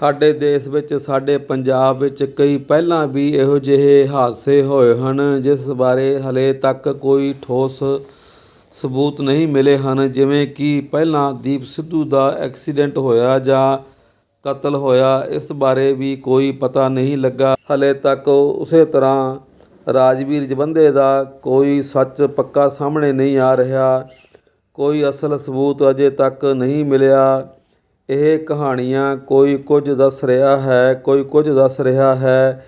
ਸਾਡੇ ਦੇਸ਼ ਵਿੱਚ, ਸਾਡੇ ਪੰਜਾਬ ਵਿੱਚ ਕਈ ਪਹਿਲਾਂ ਵੀ ਇਹੋ ਜਿਹੇ ਹਾਦਸੇ ਹੋਏ ਹਨ, ਜਿਸ ਬਾਰੇ ਹਲੇ ਤੱਕ ਕੋਈ ਠੋਸ ਸਬੂਤ ਨਹੀਂ ਮਿਲੇ ਹਨ। ਜਿਵੇਂ ਕਿ ਪਹਿਲਾਂ ਦੀਪ ਸਿੱਧੂ ਦਾ ਐਕਸੀਡੈਂਟ ਹੋਇਆ ਜਾਂ ਕਤਲ ਹੋਇਆ, ਇਸ ਬਾਰੇ ਵੀ ਕੋਈ ਪਤਾ ਨਹੀਂ ਲੱਗਾ। ਹਲੇ ਤੱਕ ਉਸੇ ਤਰ੍ਹਾਂ ਰਾਜਵੀਰ ਜਵੰਦੇ ਦਾ ਕੋਈ ਸੱਚ ਪੱਕਾ ਸਾਹਮਣੇ ਨਹੀਂ ਆ ਰਿਹਾ। ਕੋਈ ਅਸਲ ਸਬੂਤ ਅਜੇ ਤੱਕ ਨਹੀਂ ਮਿਲਿਆ। ਇਹ ਕਹਾਣੀਆਂ ਕੋਈ ਕੁਝ ਦੱਸ ਰਿਹਾ ਹੈ, ਕੋਈ ਕੁਝ ਦੱਸ ਰਿਹਾ ਹੈ।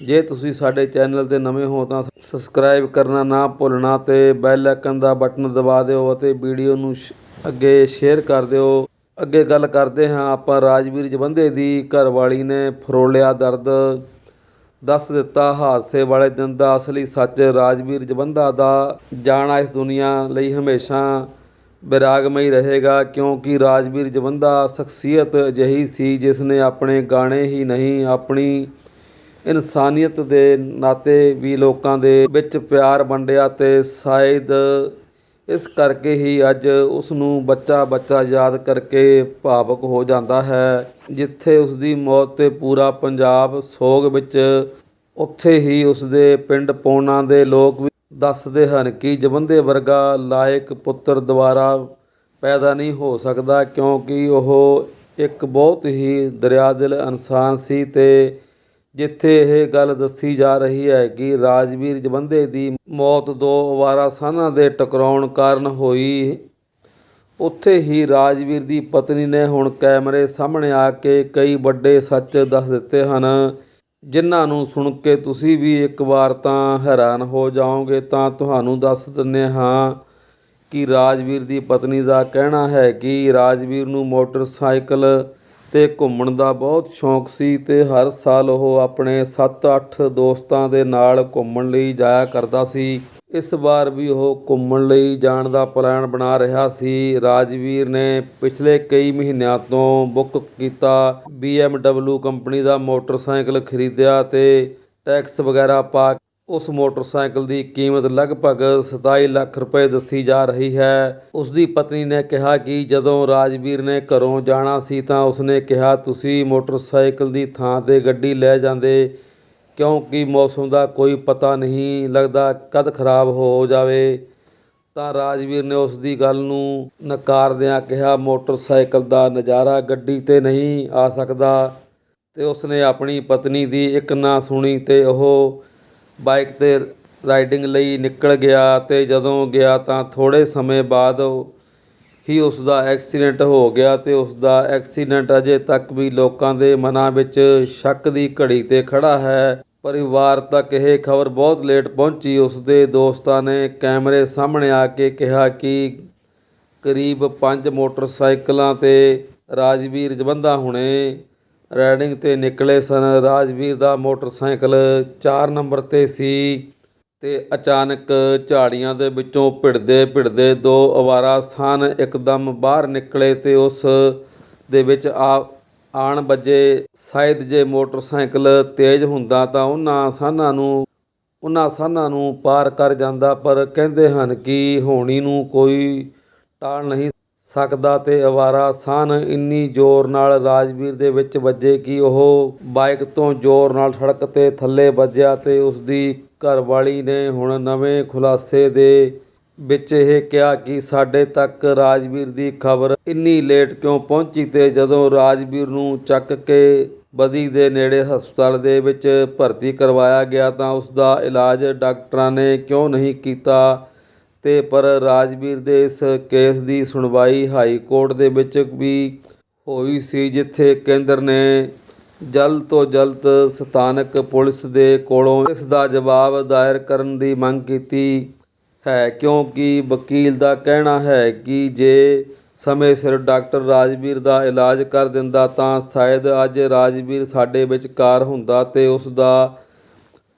ਜੇ ਤੁਸੀਂ ਸਾਡੇ ਚੈਨਲ ਤੇ ਨਵੇਂ ਹੋ ਤਾਂ ਸਬਸਕ੍ਰਾਈਬ ਕਰਨਾ ਨਾ ਭੁੱਲਣਾ ਤੇ ਬੈਲ ਆਈਕਨ ਦਾ ਬਟਨ ਦਬਾ ਦਿਓ ਅਤੇ ਵੀਡੀਓ ਨੂੰ ਸ਼- ਅੱਗੇ ਸ਼ੇਅਰ ਕਰ ਦਿਓ। ਅੱਗੇ ਗੱਲ ਕਰਦੇ ਹਾਂ ਆਪਾਂ ਰਾਜਵੀਰ ਜਵੰਦੇ ਦੀ। ਘਰਵਾਲੀ ਨੇ ਫਰੋਲਿਆ ਦਰਦ। ਦੱਸ ਦਿੱਤਾ ਹਾਦਸੇ ਵਾਲੇ ਦਿਨ ਦਾ ਅਸਲੀ ਸੱਚ ਰਾਜਵੀਰ ਜਵੰਦਾ ਦਾ। ਜਾਣਾ ਇਸ ਦੁਨੀਆ ਲਈ ਹਮੇਸ਼ਾ ਬੈਰਾਗਮਈ ਰਹੇਗਾ, ਕਿਉਂਕਿ ਰਾਜਵੀਰ ਜਵੰਦਾ ਸ਼ਖਸੀਅਤ ਅਜਿਹੀ ਸੀ ਜਿਸ ਨੇ ਆਪਣੇ ਗਾਣੇ ਹੀ ਨਹੀਂ, ਆਪਣੀ ਇਨਸਾਨੀਅਤ ਦੇ ਨਾਤੇ ਵੀ ਲੋਕਾਂ ਦੇ ਵਿੱਚ ਪਿਆਰ ਵੰਡਿਆ ਤੇ ਸ਼ਾਇਦ ਇਸ ਕਰਕੇ ਹੀ ਅੱਜ ਉਸ ਨੂੰ ਬੱਚਾ ਬੱਚਾ ਯਾਦ ਕਰਕੇ ਭਾਵਕ ਹੋ ਜਾਂਦਾ ਹੈ, ਜਿੱਥੇ ਉਸ ਦੀ ਮੌਤ ਤੇ ਪੂਰਾ ਪੰਜਾਬ ਸੋਗ ਵਿੱਚ, ਉੱਥੇ ਹੀ ਉਸ ਦੇ ਪਿੰਡ ਪੌਣਾ ਦੇ ਲੋਕ ਵੀ ਦੱਸਦੇ ਹਨ ਕਿ ਜਵੰਦੇ ਵਰਗਾ ਲਾਇਕ ਪੁੱਤਰ ਦੁਆਰਾ ਪੈਦਾ ਨਹੀਂ ਹੋ ਸਕਦਾ ਕਿਉਂਕਿ ਉਹ ਇੱਕ ਬਹੁਤ ਹੀ ਦਰਿਆਦਿਲ ਇਨਸਾਨ ਸੀ ਤੇ ਜਿੱਥੇ ਇਹ ਗੱਲ ਦੱਸੀ ਜਾ ਰਹੀ ਹੈ ਕਿ ਰਾਜਵੀਰ ਜਵੰਦੇ ਦੀ ਮੌਤ ਦੋ ਅਵਾਰਾ ਸਾਨਾਂ ਦੇ ਟਕਰਾਉਣ ਕਾਰਨ ਹੋਈ। ਉੱਥੇ ਹੀ ਰਾਜਵੀਰ ਦੀ ਪਤਨੀ ਨੇ ਹੁਣ ਕੈਮਰੇ ਸਾਹਮਣੇ ਆ ਕੇ ਕਈ ਵੱਡੇ ਸੱਚ ਦੱਸ ਦਿੱਤੇ ਹਨ। ਜਿਨ੍ਹਾਂ ਨੂੰ ਸੁਣ ਕੇ ਤੁਸੀਂ ਵੀ ਇੱਕ ਵਾਰ ਤਾਂ ਹੈਰਾਨ ਹੋ ਜਾਓਗੇ, ਤਾਂ ਤੁਹਾਨੂੰ ਦੱਸ ਦਿੰਦੇ ਹਾਂ ਕਿ ਰਾਜਵੀਰ ਦੀ ਪਤਨੀ ਦਾ ਕਹਿਣਾ ਹੈ ਕਿ ਰਾਜਵੀਰ ਨੂੰ ਮੋਟਰਸਾਈਕਲ ਤੇ ਘੁੰਮਣ ਦਾ ਬਹੁਤ ਸ਼ੌਂਕ ਸੀ ਤੇ ਹਰ ਸਾਲ ਉਹ ਆਪਣੇ 7-8 ਦੋਸਤਾਂ ਦੇ ਨਾਲ ਘੁੰਮਣ ਲਈ ਜਾਇਆ ਕਰਦਾ ਸੀ। ਇਸ ਵਾਰ ਵੀ ਉਹ ਘੁੰਮਣ ਲਈ ਜਾਣ ਦਾ ਪਲਾਨ ਬਣਾ ਰਿਹਾ ਸੀ। ਰਾਜਵੀਰ ਨੇ ਪਿਛਲੇ ਕਈ ਮਹੀਨਿਆਂ ਤੋਂ ਬੁੱਕ ਕੀਤਾ BMW ਕੰਪਨੀ ਦਾ ਮੋਟਰਸਾਈਕਲ ਖਰੀਦਿਆ ਤੇ ਟੈਕਸ ਵਗੈਰਾ ਪਾ ਉਸ ਮੋਟਰਸਾਈਕਲ ਦੀ ਕੀਮਤ ਲਗਭਗ 27 ਲੱਖ ਰੁਪਏ ਦੱਸੀ ਜਾ ਰਹੀ ਹੈ। ਉਸ ਦੀ ਪਤਨੀ ਨੇ ਕਿਹਾ ਕਿ ਜਦੋਂ ਰਾਜਵੀਰ ਨੇ ਘਰੋਂ ਜਾਣਾ ਸੀ ਤਾਂ ਉਸਨੇ ਕਿਹਾ, ਤੁਸੀਂ ਮੋਟਰਸਾਈਕਲ ਦੀ ਥਾਂ ਤੇ ਗੱਡੀ ਲੈ ਜਾਂਦੇ ਕਿਉਂਕਿ ਮੌਸਮ ਦਾ ਕੋਈ ਪਤਾ ਨਹੀਂ ਲੱਗਦਾ ਕਦ ਖਰਾਬ ਹੋ ਜਾਵੇ, ਤਾਂ ਰਾਜਵੀਰ ਨੇ ਉਸ ਦੀ ਗੱਲ ਨੂੰ ਨਕਾਰਦਿਆਂ ਕਿਹਾ, ਮੋਟਰਸਾਈਕਲ ਦਾ ਨਜ਼ਾਰਾ ਗੱਡੀ ਤੇ ਨਹੀਂ ਆ ਸਕਦਾ। ਤੇ ਉਸਨੇ ਆਪਣੀ ਪਤਨੀ ਦੀ ਇੱਕ ਨਾ ਸੁਣੀ ਤੇ ਉਹ ਬਾਈਕ ਤੇ ਰਾਈਡਿੰਗ ਲਈ ਨਿਕਲ ਗਿਆ ਤੇ ਜਦੋਂ ਗਿਆ ਤਾਂ ਥੋੜੇ ਸਮੇਂ ਬਾਅਦ ਹੀ ਉਸ ਦਾ ਐਕਸੀਡੈਂਟ ਹੋ ਗਿਆ ਤੇ ਉਸ ਦਾ ਐਕਸੀਡੈਂਟ ਅਜੇ ਤੱਕ ਵੀ ਲੋਕਾਂ ਦੇ ਮਨਾਂ ਵਿੱਚ ਸ਼ੱਕ ਦੀ ਘੜੀ ਤੇ ਖੜਾ ਹੈ। ਪਰਿਵਾਰ ਤੱਕ ਇਹ ਖਬਰ ਬਹੁਤ ਲੇਟ ਪਹੁੰਚੀ। ਉਸ ਦੇ ਦੋਸਤਾਂ ਨੇ ਕੈਮਰੇ ਸਾਹਮਣੇ ਆ ਕੇ ਕਿਹਾ ਕਿ ਕਰੀਬ 5 ਮੋਟਰਸਾਈਕਲਾਂ ਤੇ ਰਾਜਵੀਰ ਜਵੰਦਾ ਹੁਣੇ ਰਾਈਡਿੰਗ ਤੇ ਨਿਕਲੇ ਸਨ। ਰਾਜਵੀਰ ਦਾ ਮੋਟਰਸਾਈਕਲ 4 ਨੰਬਰ ਤੇ ਸੀ। ਅਤੇ ਅਚਾਨਕ ਝਾੜੀਆਂ ਦੇ ਵਿੱਚੋਂ ਭਿੜਦੇ ਭਿੜਦੇ ਦੋ ਅਵਾਰਾ ਸਨ ਇੱਕਦਮ ਬਾਹਰ ਨਿਕਲੇ ਅਤੇ ਉਸ ਦੇ ਵਿੱਚ ਆ, ਆਣ ਵੱਜੇ ਸ਼ਾਇਦ ਜੇ ਮੋਟਰਸਾਈਕਲ ਤੇਜ਼ ਹੁੰਦਾ ਤਾਂ ਉਹਨਾਂ ਸਾਨਾਂ ਨੂੰ, ਉਹਨਾਂ ਸਾਨਾਂ ਨੂੰ ਪਾਰ ਕਰ ਜਾਂਦਾ, ਪਰ ਕਹਿੰਦੇ ਹਨ ਕਿ ਹੋਣੀ ਨੂੰ ਕੋਈ ਟਾਲ ਨਹੀਂ ਸਕਦਾ ਤੇ ਅਵਾਰਾ ਸਾਨ ਇੰਨੀ ਜ਼ੋਰ ਨਾਲ ਰਾਜਵੀਰ ਦੇ ਵਿੱਚ ਵੱਜੇ ਕਿ ਉਹ ਬਾਈਕ ਤੋਂ ਜ਼ੋਰ ਨਾਲ ਸੜਕ ਤੇ ਥੱਲੇ ਵੱਜਿਆ ਤੇ ਉਸ ਦੀ ਘਰਵਾਲੀ ਨੇ ਹੁਣ ਨਵੇਂ ਖੁਲਾਸੇ ਦੇ ਵਿੱਚ ਇਹ ਕਿਹਾ ਕਿ ਸਾਡੇ ਤੱਕ ਰਾਜਵੀਰ ਦੀ ਖਬਰ ਇੰਨੀ ਲੇਟ ਕਿਉਂ ਪਹੁੰਚੀ ਤੇ ਜਦੋਂ ਰਾਜਵੀਰ ਨੂੰ ਚੱਕ ਕੇ ਬਦੀ ਦੇ ਨੇੜੇ ਹਸਪਤਾਲ ਦੇ ਵਿੱਚ ਭਰਤੀ ਕਰਵਾਇਆ ਗਿਆ ਤਾਂ ਉਸ ਦਾ ਇਲਾਜ ਡਾਕਟਰਾਂ ਨੇ ਕਿਉਂ ਨਹੀਂ ਕੀਤਾ ਤੇ ਪਰ ਰਾਜਵੀਰ ਦੇ ਇਸ ਕੇਸ ਦੀ ਸੁਣਵਾਈ ਹਾਈ ਕੋਰਟ ਦੇ ਵਿੱਚ ਵੀ ਹੋਈ ਸੀ, ਜਿੱਥੇ ਕੇਂਦਰ ਨੇ ਜਲਦ ਤੋਂ ਜਲਦ ਸਥਾਨਕ ਪੁਲਿਸ ਦੇ ਕੋਲੋਂ ਇਸ ਦਾ ਜਵਾਬ ਦਾਇਰ ਕਰਨ ਦੀ ਮੰਗ ਕੀਤੀ ਹੈ, ਕਿਉਂਕਿ ਵਕੀਲ ਦਾ ਕਹਿਣਾ ਹੈ ਕਿ ਜੇ ਸਮੇਂ ਸਿਰ ਡਾਕਟਰ ਰਾਜਵੀਰ ਦਾ ਇਲਾਜ ਕਰ ਦਿੰਦਾ ਤਾਂ ਸ਼ਾਇਦ ਅੱਜ ਰਾਜਵੀਰ ਸਾਡੇ ਵਿਚਕਾਰ ਹੁੰਦਾ ਤੇ ਉਸ ਦਾ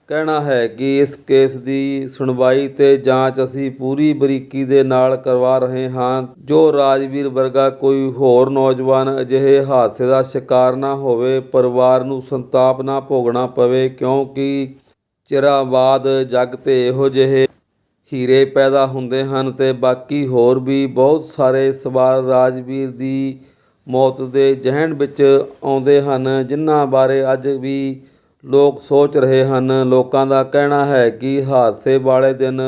ਕਹਿਣਾ ਹੈ ਕਿ ਇਸ ਕੇਸ ਦੀ ਸੁਣਵਾਈ ਤੇ ਜਾਂਚ ਅਸੀਂ ਪੂਰੀ ਬਰੀਕੀ ਦੇ ਨਾਲ ਕਰਵਾ ਰਹੇ ਹਾਂ। ਜੋ ਰਾਜਵੀਰ ਵਰਗਾ ਕੋਈ ਹੋਰ ਨੌਜਵਾਨ ਅਜਿਹੇ ਹਾਦਸੇ ਦਾ ਸ਼ਿਕਾਰ ਨਾ ਹੋਵੇ, ਪਰਿਵਾਰ ਨੂੰ ਸੰਤਾਪ ਨਾ ਭੋਗਣਾ ਪਵੇ, ਕਿਉਂਕਿ ਚਿਰਾਂ ਬਾਅਦ ਜੱਗ ਤੇ ਇਹੋ ਜਿਹੇ ਹੀਰੇ ਪੈਦਾ ਹੁੰਦੇ ਹਨ ਤੇ ਬਾਕੀ ਹੋਰ ਵੀ ਬਹੁਤ ਸਾਰੇ ਸਵਾਲ ਰਾਜਵੀਰ ਦੀ ਮੌਤ ਦੇ ਜਹਿਣ ਵਿੱਚ ਆਉਂਦੇ ਹਨ, ਜਿਨ੍ਹਾਂ ਬਾਰੇ ਅੱਜ ਵੀ ਲੋਕ ਸੋਚ ਰਹੇ ਹਨ, ਲੋਕਾਂ ਦਾ ਕਹਿਣਾ ਹੈ ਕਿ ਹਾਦਸੇ ਵਾਲੇ ਦਿਨ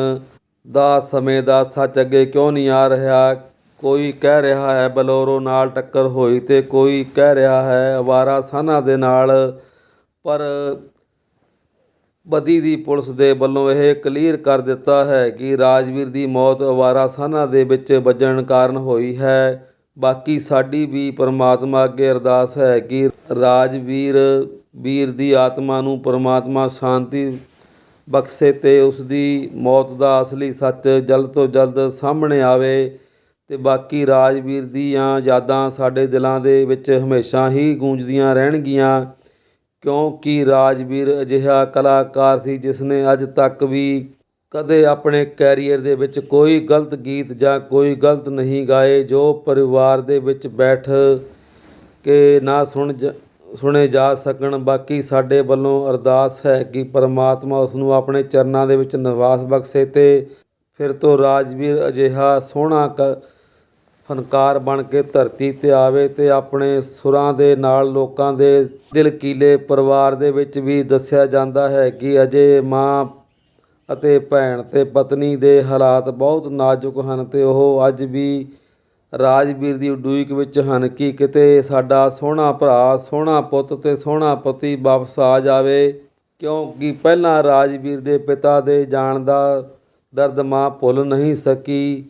ਦਾ ਸਮੇਂ ਦਾ ਸੱਚ ਅੱਗੇ ਕਿਉਂ ਨਹੀਂ ਆ ਰਿਹਾ? ਕੋਈ ਕਹਿ ਰਿਹਾ ਹੈ ਬਲੋਰੋ ਨਾਲ ਟੱਕਰ ਹੋਈ ਤੇ ਕੋਈ ਕਹਿ ਰਿਹਾ ਹੈ ਅਵਾਰਾ ਸਾਨਾ ਦੇ ਨਾਲ, ਪਰ ਬਦੀ ਦੀ ਪੁਲਿਸ ਦੇ ਵੱਲੋਂ ਇਹ ਕਲੀਅਰ ਕਰ ਦਿੱਤਾ ਹੈ ਕਿ ਰਾਜਵੀਰ ਦੀ ਮੌਤ ਅਵਾਰਾ ਸਾਨਾ ਦੇ ਵਿੱਚ ਵੱਜਣ ਕਾਰਨ ਹੋਈ ਹੈ। ਬਾਕੀ ਸਾਡੀ ਵੀ ਪਰਮਾਤਮਾ ਅੱਗੇ ਅਰਦਾਸ ਹੈ ਕਿ ਰਾਜਵੀਰ ਵੀਰ ਦੀ ਆਤਮਾ ਨੂੰ ਪਰਮਾਤਮਾ ਸ਼ਾਂਤੀ ਬਖਸ਼ੇ ਤੇ ਉਸ ਦੀ ਮੌਤ ਦਾ ਅਸਲੀ ਸੱਚ ਜਲਦ ਤੋਂ ਜਲਦ ਸਾਹਮਣੇ ਆਵੇ ਤੇ ਬਾਕੀ ਰਾਜਵੀਰ ਦੀਆਂ ਯਾਦਾਂ ਸਾਡੇ ਦਿਲਾਂ ਦੇ ਵਿੱਚ ਹਮੇਸ਼ਾ ਹੀ ਗੂੰਜਦੀਆਂ ਰਹਿਣਗੀਆਂ, ਕਿਉਂਕਿ ਰਾਜਵੀਰ ਅਜਿਹਾ ਕਲਾਕਾਰ ਸੀ ਜਿਸ ਨੇ ਅੱਜ ਤੱਕ ਵੀ ਕਦੇ ਆਪਣੇ ਕੈਰੀਅਰ ਦੇ ਵਿੱਚ ਕੋਈ ਗਲਤ ਗੀਤ ਜਾਂ ਕੋਈ ਗਲਤ ਨਹੀਂ ਗਾਏ, ਜੋ ਪਰਿਵਾਰ ਦੇ ਵਿੱਚ ਬੈਠ ਕੇ ਨਾ ਸੁਣ ਜ- ਸੁਣੇ ਜਾ ਸਕਣ। ਬਾਕੀ ਸਾਡੇ ਵੱਲੋਂ ਅਰਦਾਸ ਹੈ ਕਿ ਪਰਮਾਤਮਾ ਉਸ ਨੂੰ ਆਪਣੇ ਚਰਨਾਂ ਦੇ ਵਿੱਚ ਨਿਵਾਸ ਬਖਸ਼ੇ ਤੇ ਫਿਰ ਤੋਂ ਰਾਜਵੀਰ ਅਜਿਹਾ ਸੋਹਣਾ ਕ ਫਨਕਾਰ ਬਣ ਕੇ ਧਰਤੀ ਤੇ ਆਵੇ ਤੇ ਆਪਣੇ ਸੁਰਾਂ ਦੇ ਨਾਲ ਲੋਕਾਂ ਦੇ ਦਿਲ ਕੀਲੇ ਪਰਿਵਾਰ ਦੇ ਵਿੱਚ ਵੀ ਦੱਸਿਆ ਜਾਂਦਾ ਹੈ ਕਿ ਅਜੇ ਮਾਂ ਅਤੇ ਭੈਣ ਤੇ ਪਤਨੀ ਦੇ ਹਾਲਾਤ ਬਹੁਤ ਨਾਜ਼ੁਕ ਹਨ ਤੇ ਉਹ ਅੱਜ ਵੀ ਰਾਜਵੀਰ ਦੀ ਉਡੀਕ ਵਿੱਚ ਹਨ ਕਿ ਕਿਤੇ ਸਾਡਾ ਸੋਹਣਾ ਭਰਾ, ਸੋਹਣਾ ਪੁੱਤ ਤੇ ਸੋਹਣਾ ਪਤੀ ਵਾਪਸ ਆ ਜਾਵੇ। ਕਿਉਂਕਿ ਪਹਿਲਾਂ ਰਾਜਵੀਰ ਦੇ ਪਿਤਾ ਦੇ ਜਾਣ ਦਾ ਦਰਦ ਮਾਂ ਭੁੱਲ ਨਹੀਂ ਸਕੀ।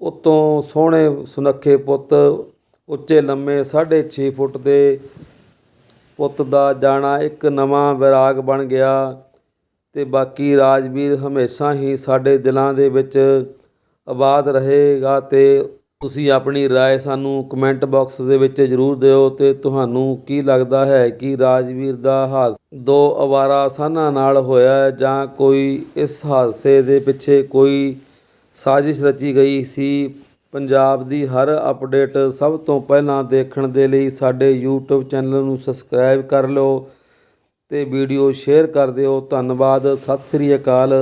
ਉਤੋਂ ਸੋਹਣੇ ਸੁਨੱਖੇ ਪੁੱਤ, ਉੱਚੇ ਲੰਮੇ 6.5 ਫੁੱਟ ਦੇ ਪੁੱਤ ਦਾ ਜਾਣਾ ਇੱਕ ਨਵਾਂ ਵਿਰਾਗ ਬਣ ਗਿਆ। ਅਤੇ ਬਾਕੀ ਰਾਜਵੀਰ ਹਮੇਸ਼ਾ ਹੀ ਸਾਡੇ ਦਿਲਾਂ ਦੇ ਵਿੱਚ ਆਬਾਦ ਰਹੇਗਾ ਅਤੇ ਤੁਸੀਂ ਆਪਣੀ ਰਾਏ ਸਾਨੂੰ ਕਮੈਂਟ ਬਾਕਸ ਦੇ ਵਿੱਚ ਜ਼ਰੂਰ ਦਿਓ ਅਤੇ ਤੁਹਾਨੂੰ ਕੀ ਲੱਗਦਾ ਹੈ ਕਿ ਰਾਜਵੀਰ ਦਾ ਹਾਦਸਾ ਦੋ ਅਵਾਰਾ ਸਾਨਾ ਨਾਲ ਹੋਇਆ ਜਾਂ ਕੋਈ ਇਸ ਹਾਦਸੇ ਦੇ ਪਿੱਛੇ ਕੋਈ ਸਾਜ਼ਿਸ਼ ਰਚੀ ਗਈ ਸੀ? ਪੰਜਾਬ ਦੀ ਹਰ ਅਪਡੇਟ ਸਭ ਤੋਂ ਪਹਿਲਾਂ ਦੇਖਣ ਦੇ ਲਈ ਸਾਡੇ YouTube ਚੈਨਲ ਨੂੰ ਸਬਸਕ੍ਰਾਈਬ ਕਰ ਲਓ। ਅਤੇ ਵੀਡੀਓ ਸ਼ੇਅਰ ਕਰ ਦਿਓ। ਧੰਨਵਾਦ। ਸਤਿ ਸ੍ਰੀ ਅਕਾਲ।